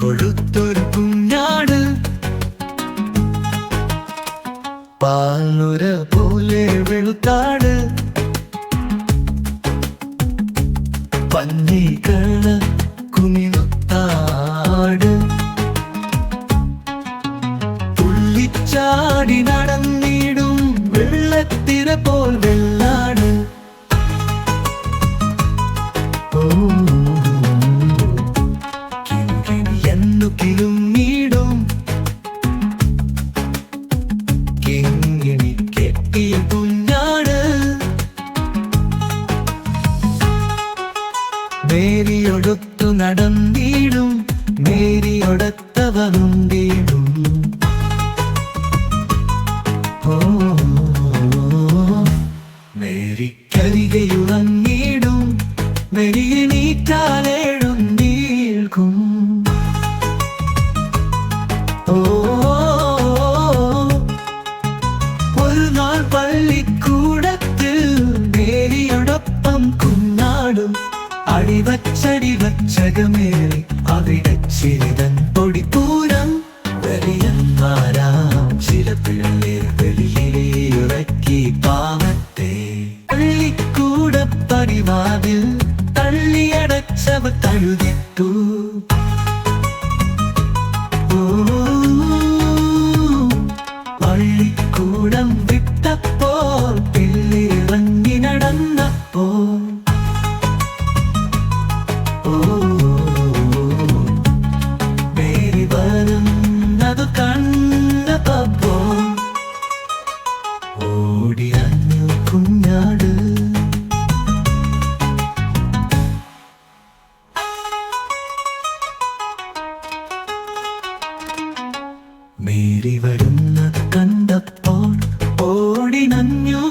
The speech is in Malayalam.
കൊഴുത്തൊരു കുഞ്ഞാട്. പാലുര പോലെ വെളുത്താട്. പന്നികള കുമിത്താട് തുള്ളിച്ചാടി നടന്നിടും വെള്ളത്തിര പോൽ വെള്ളാട്. ഓ മേരിയൊടുത്തു നടന്നിടും മേരിയൊടത്തവനുണ്ടിടും അടിവച്ചടിവച്ചകമേറി അവിടെ ചിരിതൻ പൊടിപ്പൂരം വെറിയന്മാരാം ചില പിള്ളേർ വെളിയിലേയുറക്കി പാവത്തെ പള്ളിക്കൂട പടിവാതിൽ തള്ളിയടച്ചവ തഴുതിട്ടു ഓടിയഞ്ഞു കുഞ്ഞാട്. കണ്ടപ്പോൾ ഓടി നഞ്ഞു